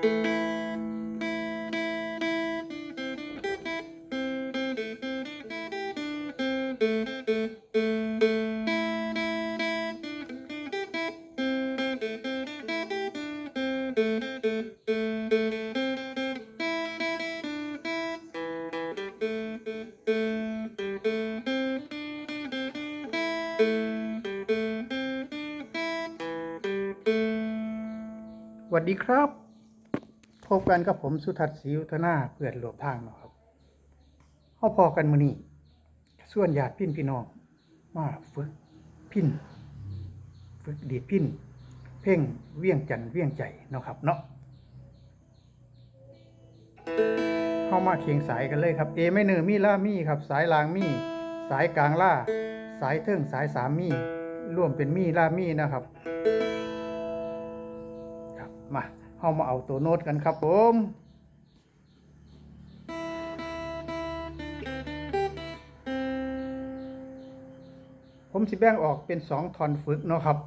สวัสดีครับ พบกันกับผมสุทัศน์ศรียุทนาเพื่อนหลวมทางเนาะครับเฮาพอกันมือนี้ส่วนญาติพี่พี่น้องมาฝึกพินฝึกดีดพินเพ่งเวียงจันเวียงใจเนาะครับเนาะเฮามาเคียงสายกันเลยครับเอไม่เนอมีล่ามีครับ สายลางมีสายกลางล่า สายเทิงสายสามมีร่วมเป็นมีล่ามีนะครับ ครับมา เฮามาเอาตัวโน้ตกันครับผมผมสิแบ่งออกเป็นสองทอนฝึกเนาะครับ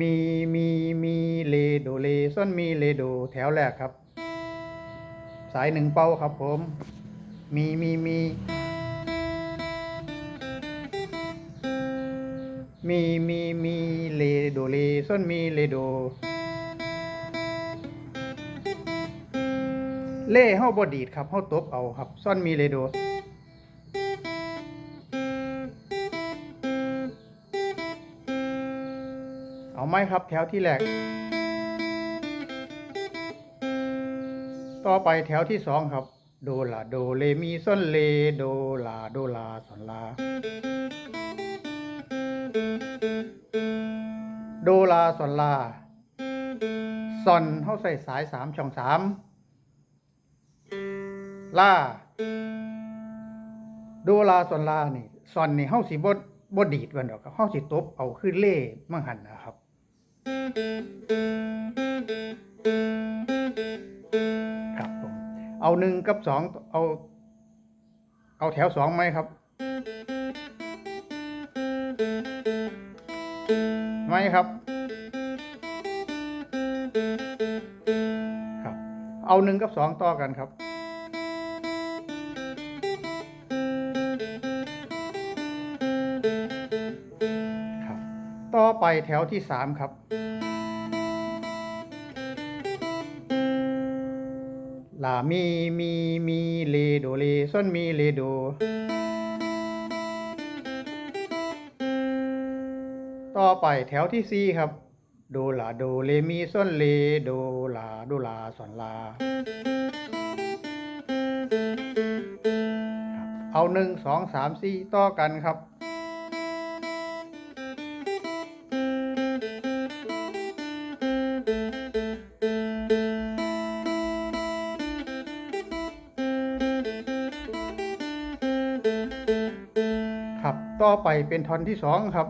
มีมีมีเลโดเลส้นมีเลโดแถวแรกครับ สายหนึ่งเป้าครับผม มีมีมีมีมีมีเลโดเลส้นมีเลโด เล่เฮาบ่ดีดครับเฮาตบเอาครับซ่อนมีเลโดเอาไหมครับแถวที่แรก ต่อไปแถวที่สองครับ โดลาโดเลมีซ่อนเลโดลาโดลาสอนลา โดลาสอนลาซอนเฮาใส่สายสามช่องสาม ลาโดลาซอนลานี่ซอนนี่เฮาสิบ่บ่ดีดวันดอกครับเฮาสิตบเอาคือเล่มังหันนะครับ ครับผมเอาหนึ่งกับสองเอา เอาแถวสองไหมครับไหมครับ ครับ เอาหนึ่งกับสองต่อกันครับ ไปแถวที่สามครับ ลา มี มี มี เลโด เลส้นมี เลโด ต่อไปแถวที่สี่ครับ โด ลา โด เล มี ส้น เล โด ลา โด ลาสอนลา เอาหนึ่งสองสามสี่ต่อกันครับ ครับ ต่อไปเป็นท่อนที่สองครับ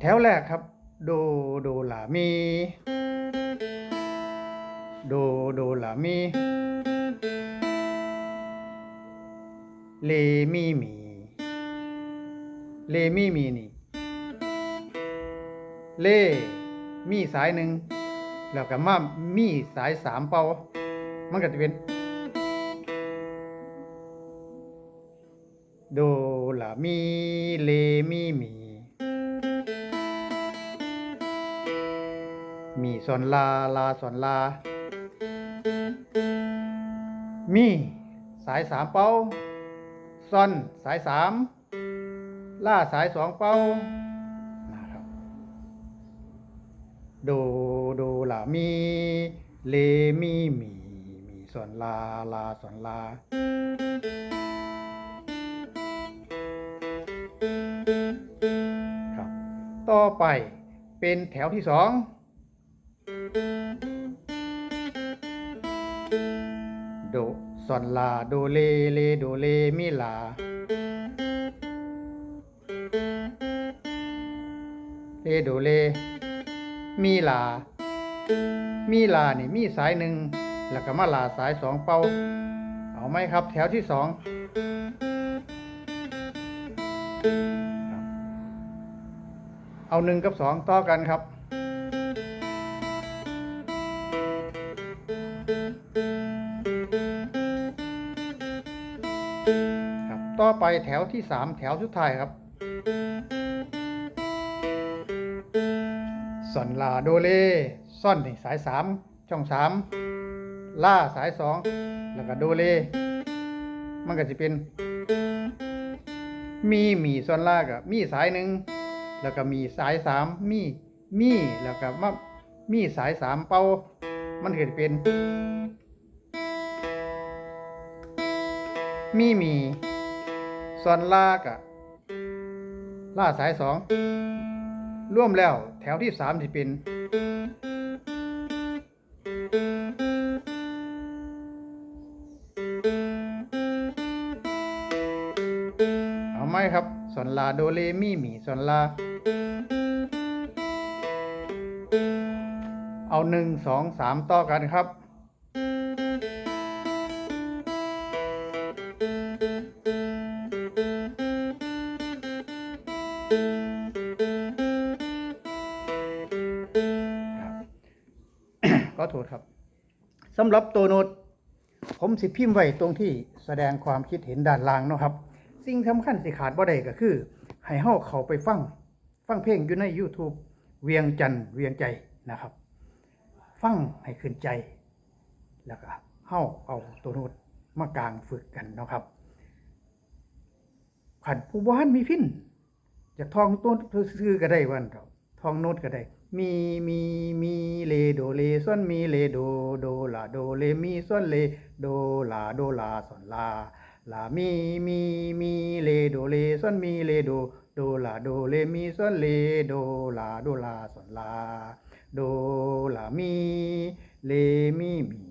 แถวแรกครับ โดโดลามี โดโดลามีเลมีมีเลมีมีนี่เลมีสายหนึ่ง แล้วก็มามีสายสามเป่ามันก็จะเป็น โดลามีเลมีมีมีสอนลาลาสอนลา มีสายสามเป้าซอนสายสามล่าสายสองเป้านะครับ โด โดลามีเลมีมีมีสอนลาลาสอนลา ครับ ต่อไปเป็นแถวที่สองโดซอนลาโดเลเลโดเลมิลาเลโดเลมีลา มีลานี่มีสายหนึ่งแล้วก็มาลาสายสองเป่าเอาไหมครับ แถวที่สองเอาหนึ่งกับสองต่อกันครับ ครับต่อไปแถวที่สามแถวสุดท้ายครับสอนลาโดเล ซ่อนนี่สายสามช่องสามล่าสายสองแล้วก็โดเล มันก็จะเป็น มีมีซ่อนล่ากับมีสายหนึ่งแล้วก็มีสายสามมีมีแล้วก็มามีสายสามเป่ามันก็จะเป็น มีมีซ่อนล่ากับล่าสายสองร่วมแล้วแถวที่สามจะเป็น ครับสอนลาโดเลมีหมีสอนลา เอาหนึ่งสองสามต่อกันครับ ก็โทษครับสำหรับตัวโน้ตผมสิพิมพ์ไว้ตรงที่แสดงความคิดเห็นด้านล่างนะครับ สิ่งสำคัญสิขาดบ่ได้ก็คือ ให้เฮาเข้าไปฟัง ฟังเพลงอยู่ใน YouTube เวียงจันเวียงใจนะครับ ฟังให้ขึ้นใจ แล้วก็เฮาเอาตัวโน้ตมากลางฝึกกันนะครับขันผู้บ้านมีพินจะทองต้นซื้อก็ได้วันเถาทองโน้ตก็ได้ มีมีมีเลโดเลส่วนมีเลโดโดลาโดเลมีส่วนเลโดลาโดลาส่วนลา ลามีมีมีเลโดเลส่วนมีเลโดโดลาโดเลมีส่วนเลโดลาโดลาส่วนลาโดลามีเลมีมี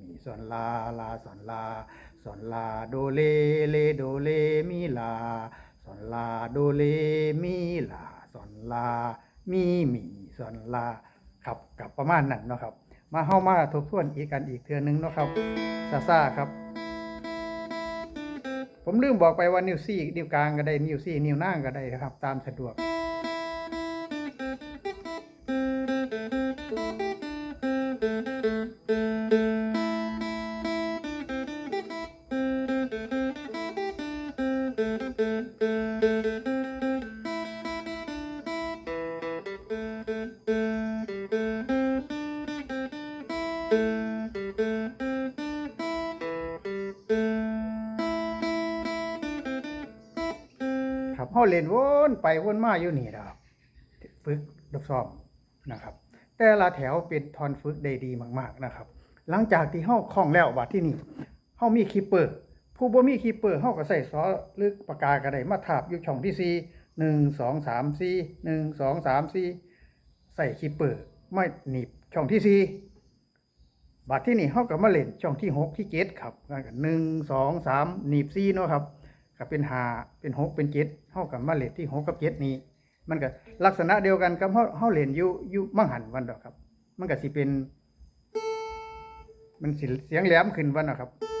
มีส่วนลาลาส่วนลาส่วนลาโดเลเลโดเลมีลาส่วนลาโดเลมีลาส่วนลามีมีส่วนลาครับกับประมาณนั้นเนาะครับ มาเข้ามาทบทวนอีกกันอีกเทือนึงเนาะครับซาซาครับ ผมลืมบอกไปว่านิ้วซี่นิ้วกลางก็ได้นิ้วซี่นิ้วนางก็ได้นะครับ ตามสะดวก ครับเฮาเล่นวนไปวนมาอยู่นี่นะครับฝึกดอกซ้อมนะครับ แต่ละแถวเป็นทอนฝึกได้ดีมาก ๆนะครับ หลังจากที่เฮาคล่องแล้วว่าที่นี่เฮามีคีเปอร์ผู้บ่มีคีเปอร์เฮาก็ใส่ซอหรือปากกาก็ได้มาทาบอยู่ช่องที่4 1 2 3 4 1 2 3 4ใส่คีเปอร์ไม่หนีบช่องที่4บัดที่นี่เฮาก็มาเล่นช่องที่6ที่7ครับงั้นก็1 2 3หนีบ4เนาะครับ ก็เป็นหาเป็นหกเป็นเจ็ดเท่ากับมาเลทที่หกกับเจ็ดนี้ มันก็ลักษณะเดียวกันกับเฮาเฮาเล่นอยู่อยู่มังหันวันดอกครับ มันก็สิเป็น มันสิเสียงแหลมขึ้นวันนะครับครับ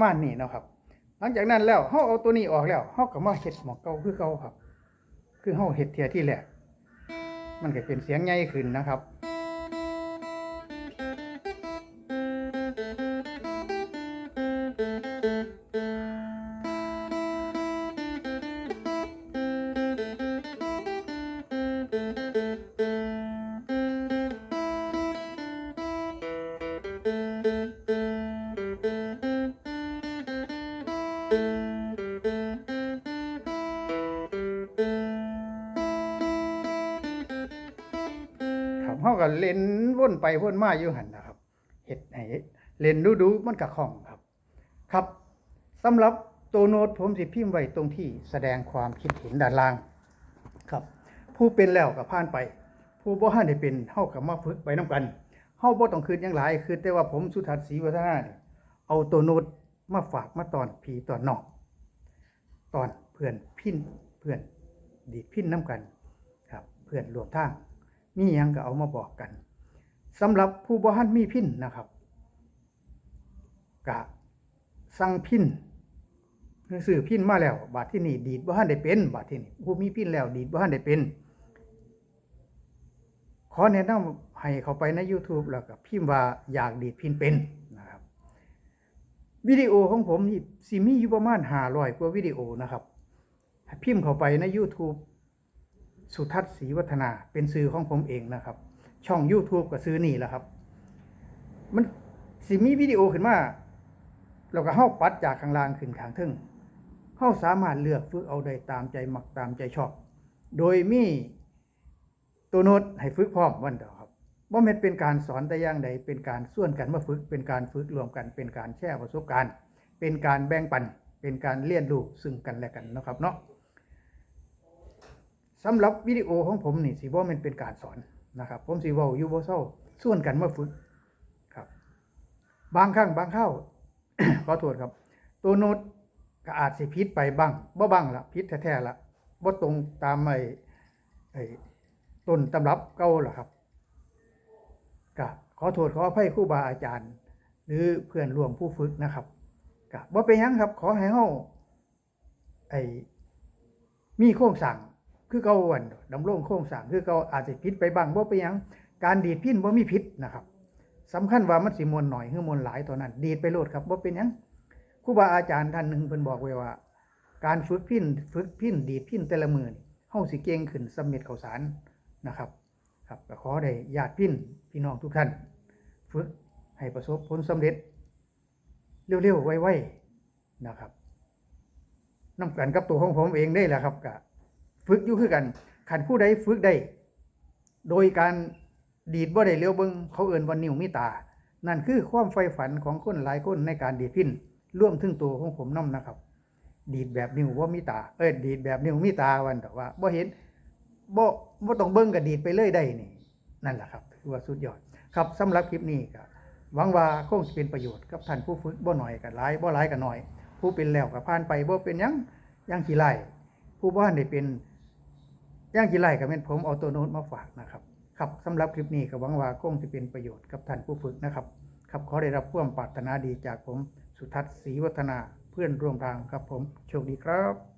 ประมาณนี้นะครับ หลังจากนั้นแล้วเฮาเอาตัวนี้ออกแล้วเฮาก็มาเฮ็ดหมองเก่าคือเก่าครับ คือเฮาเฮ็ดเทียที่แหลกมันก็เป็นเสียงใหญ่ขึ้นนะครับ ก็เล่นวนไปวนมาอยู่หันนะครับเฮ็ดให้เล่นดูๆมันก็คล่องครับ ครับสำหรับตัวโน้ตผมสิพิมพ์ไว้ตรงที่แสดงความคิดเห็นด้านล่างครับ ผู้เป็นแล้วก็ผ่านไป ผู้บ่ทันได้เป็นเฮาก็มาฝึกไปนํกันเฮาบ่ต้องคืนยังหลายคือแต่ว่าผมสุทัศน์ศรีวัฒนานี่เอาตัวโน้ตมาฝากมาตอนพี่ตอนน้องตอนเพื่อนพินเพื่อนดีพินนํกันครับ เพื่อนรวมทาง มีหยังก็เอามาบอกกันสำหรับผู้บ่ทันมีพินนะครับก็สั่งพินซื้อพินมาแล้ว บาดที่นี่ดีดบ่ทันได้เป็น บาดที่นี่ผู้มีพินแล้ว ดีดบ่ทันได้เป็น ขอแนะนำให้เขาไปใน YouTube แล้วก็พิมพ์ว่าอยากดีดพินเป็นนะครับวิดีโอของผมนี่สิมีอยู่ประมาณ500กว่าวิดีโอนะครับพิมพ์เข้าไปใน YouTube สุทัศน์ศรีวัฒนา เป็นซื้อของผมเองนะครับ ช่อง YouTube ก็ซื้อนี่แหละครับ มันสิมีวิดีโอขึ้นมาเราก็เฮาปัดจากข้างล่างขึ้นข้างทึ่งเฮาสามารถเลือกฝึกเอาได้ตามใจมักตามใจชอบ โดยมีตัวโน้ตให้ฝึกพร้อมวันเดียวครับบ่แม่นเป็นการสอนแต่อย่างใดเป็นการส่วนกันมาฝึก เป็นการฝึกรวมกัน เป็นการแชร์ประสบการณ์ เป็นการแบ่งปัน เป็นการเรียนรู้ซึ่งกันและกันนะครับเนาะ สำหรับวิดีโอของผมนี่สิบ่แมันเป็นการสอนนะครับ ผมสิเว้าอยู่บ่เซาส่วนกันมาฝึกครับ บางครั้งบางคราวขอโทษครับ ตัวโน้ตก็อาจสิผิดไปบ้างบ่บ้างละผิดแท้ๆละบ่ตรงตามไอ้ไอ้ต้นตำรับเก่าล่ะครับก็ขอโทษขออภัยครูบาอาจารย์ หรือเพื่อนร่วมผู้ฝึกนะครับก็บ่เป็นยังครับ ขอให้เฮาไอ้มีโครงสร้าง คือเก่าวันดำรงโครงสร้างคือเก่าอาจสิผิดไปบ้างบ่ไปยังการดีดพิ้นบ่มีพิษนะครับสำคัญว่ามันสิมวลหน่อยหรือมวลหลายเท่านั้น ดีดไปโลดครับบ่เป็นหยังครูบาอาจารย์ท่านหนึ่งเพิ่นบอกไว้ว่า การฝึกพิ้นฝึกพิ้นดีดพิ้นแต่ละมือนี่เฮาสิเก่งขึ้นสำเร็จข้าวสารนะครับครับขอได้ญาติพิ้นพี่น้องทุกท่าน ฝึกให้ประสบผลสำเร็จ เร็วๆไวๆนะครับนำกันกับตัวของผมเองได้แหละครับก็ ฝึกอยู่คือกันขันผู้ใดฝึกได้ โดยการดีดบ่ได้เลี้ยวเบิงเขาเอื่นวันนิ้วมีตา นั่นคือความใฝ่ฝันของคนหลายคนในการดีดพินร่วมถึงตัวของผมนํนะครับ ดีดแบบนิ้วว่ามีตา เอ้ยดีดแบบนิ้วมีตาวันแต่ว่าบ่เห็นบ่บ่ต้องเบิ่งก็ดีดไปเลยได้นี่ นั่นแหละครับถือว่าสุดยอด ครับสำหรับคลิปนี้ก็หวังว่าคงสิเป็นประโยชน์กับท่านผู้ฝึกบ่หน่อยก็หลายบ่หลายก็น้อย ผู้เป็นแล้วก็ผ่านไปบ่เป็นยังยังขี้ไล่ผู้บ่ทันได้เป็น ย่างกี่ไล่กับเม่นผมเอาตัวโน้ตมาฝากนะครับครับสำหรับคลิปนี้ก็หวังว่าคงจะเป็นประโยชน์กับท่านผู้ฝึกนะครับครับขอได้รับความปรารถนาดีจากผมสุทัศน์ศรีวัฒนาเพื่อนร่วมทางครับผมโชคดีครับ